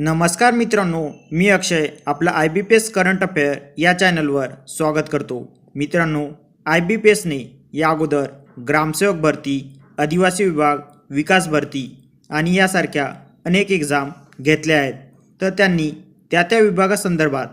नमस्कार मित्रांनो मी अक्षय आपलं I B P S current affair या चॅनलवर स्वागत करतो. मित्रांनो आय बी पी एसने या अगोदर ग्रामसेवक भरती आदिवासी विभाग विकास भरती आणि यासारख्या अनेक एक्झाम घेतल्या आहेत. तर त्यांनी त्या त्या विभागासंदर्भात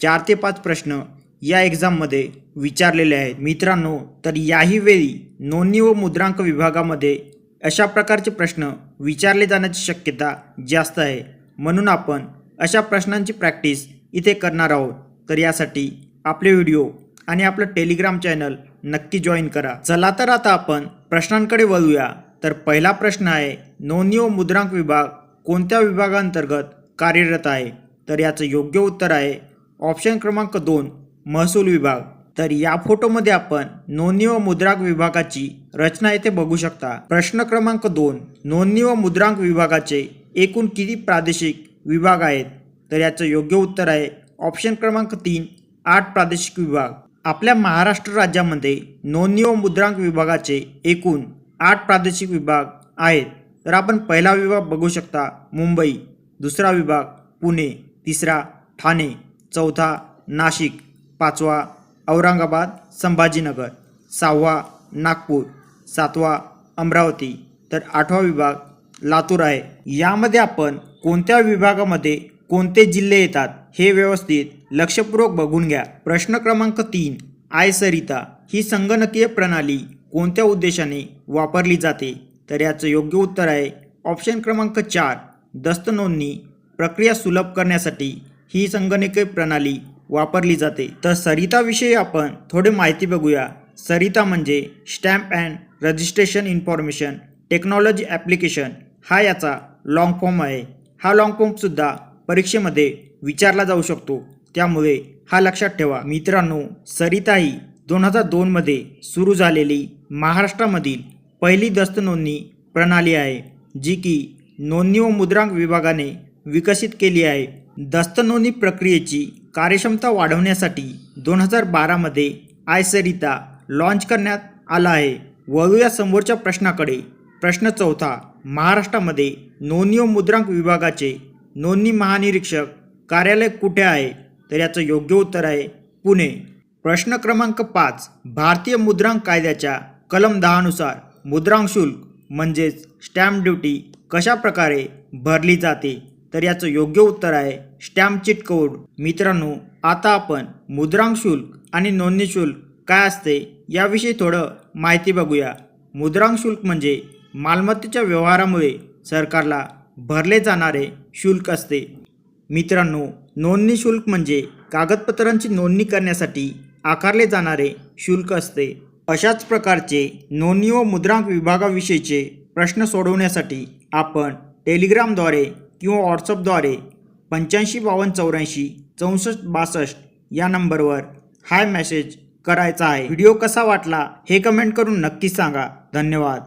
चार ते पाच प्रश्न या एक्झाममध्ये विचारलेले आहेत. मित्रांनो तर याही वेळी नोंदणी व मुद्रांक विभागामध्ये अशा प्रकारचे प्रश्न विचारले जाण्याची शक्यता जास्त आहे. म्हणून आपण अशा प्रश्नांची प्रॅक्टिस इथे करणार आहोत. तर यासाठी आपले व्हिडिओ आणि आपलं टेलिग्राम चॅनल नक्की जॉईन करा. चला तर आता आपण प्रश्नांकडे वळूया. तर पहिला प्रश्न आहे नोंदणी व मुद्रांक विभाग कोणत्या विभागांतर्गत कार्यरत आहे? तर याचं योग्य उत्तर आहे ऑप्शन क्रमांक दोन महसूल विभाग. तर या फोटोमध्ये आपण नोंदणी व मुद्रांक विभागाची रचना येथे बघू शकता. प्रश्न क्रमांक दोन नोंदणी व मुद्रांक विभागाचे एकूण किती प्रादेशिक विभाग आहेत? तर याचं योग्य उत्तर आहे ऑप्शन क्रमांक तीन आठ प्रादेशिक विभाग. आपल्या महाराष्ट्र राज्यामध्ये नोंदणी व मुद्रांक विभागाचे एकूण आठ प्रादेशिक विभाग आहेत. तर आपण पहिला विभाग बघू शकता मुंबई. दुसरा विभाग पुणे. तिसरा ठाणे. चौथा नाशिक. पाचवा औरंगाबाद. संभाजीनगर. सहावा नागपूर. सातवा अमरावती. तर आठवा विभाग लातूर आहे. यामध्ये आपण कोणत्या विभागामध्ये कोणते जिल्हे येतात हे व्यवस्थित लक्षपूर्वक बघून घ्या. प्रश्न क्रमांक तीन आय सरिता. ही संगणकीय प्रणाली कोणत्या उद्देशाने वापरली जाते? तर याचं योग्य उत्तर आहे ऑप्शन क्रमांक चार दस्त नोंदणी प्रक्रिया सुलभ करण्यासाठी ही संगणकीय प्रणाली वापरली जाते. तर सरिताविषयी आपण थोडी माहिती बघूया. सरिता म्हणजे stamp and registration information technology application. हा याचा लाँग फॉर्म आहे. हा लाँग फॉर्मसुद्धा परीक्षेमध्ये विचारला जाऊ शकतो. त्यामुळे हा लक्षात ठेवा मित्रांनो सरिता ही दोन हजार दोनमध्ये सुरू झालेली महाराष्ट्रामधील पहिली दस्त नोंदणी प्रणाली आहे जी की नोंदणी व मुद्रांक विभागाने विकसित केली आहे. दस्त नोंदणी प्रक्रियेची कार्यक्षमता वाढवण्यासाठी दोन हजार बारामध्ये आयसरिता लॉन्च करण्यात आला आहे. वळूया समोरच्या प्रश्नाकडे. प्रश्न चौथा महाराष्ट्रामध्ये नोंदणी व मुद्रांक विभागाचे नोंदणी महानिरीक्षक कार्यालय कुठे आहे? तर याचं योग्य उत्तर आहे पुणे. प्रश्न क्रमांक पाच भारतीय मुद्रांक कायद्याच्या कलम दहानुसार मुद्रांक शुल्क म्हणजेच स्टॅम्प ड्युटी कशा प्रकारे भरली जाते? तर याचं योग्य उत्तर आहे स्टॅम्प चिट कोड. मित्रांनो आता आपण मुद्रांक शुल्क आणि नोंदणी शुल्क काय असते याविषयी थोडं माहिती बघूया. मुद्रांक शुल्क म्हणजे मालमत्तेच्या व्यवहारामुळे सरकारला भरले जाणारे शुल्क असते. मित्रांनो नोंदणी शुल्क म्हणजे कागदपत्रांची नोंदणी करण्यासाठी आकारले जाणारे शुल्क असते. अशाच प्रकारचे नोंदणी व मुद्रांक विभागाविषयीचे प्रश्न सोडवण्यासाठी आपण टेलिग्रामद्वारे किंवा व्हॉट्सअपद्वारे पंच्याऐंशी बावन्न चौऱ्याऐंशी चौसष्ट बासष्ट या नंबरवर हाय मेसेज करायचा आहे. व्हिडिओ कसा वाटला हे कमेंट करून नक्की सांगा. धन्यवाद.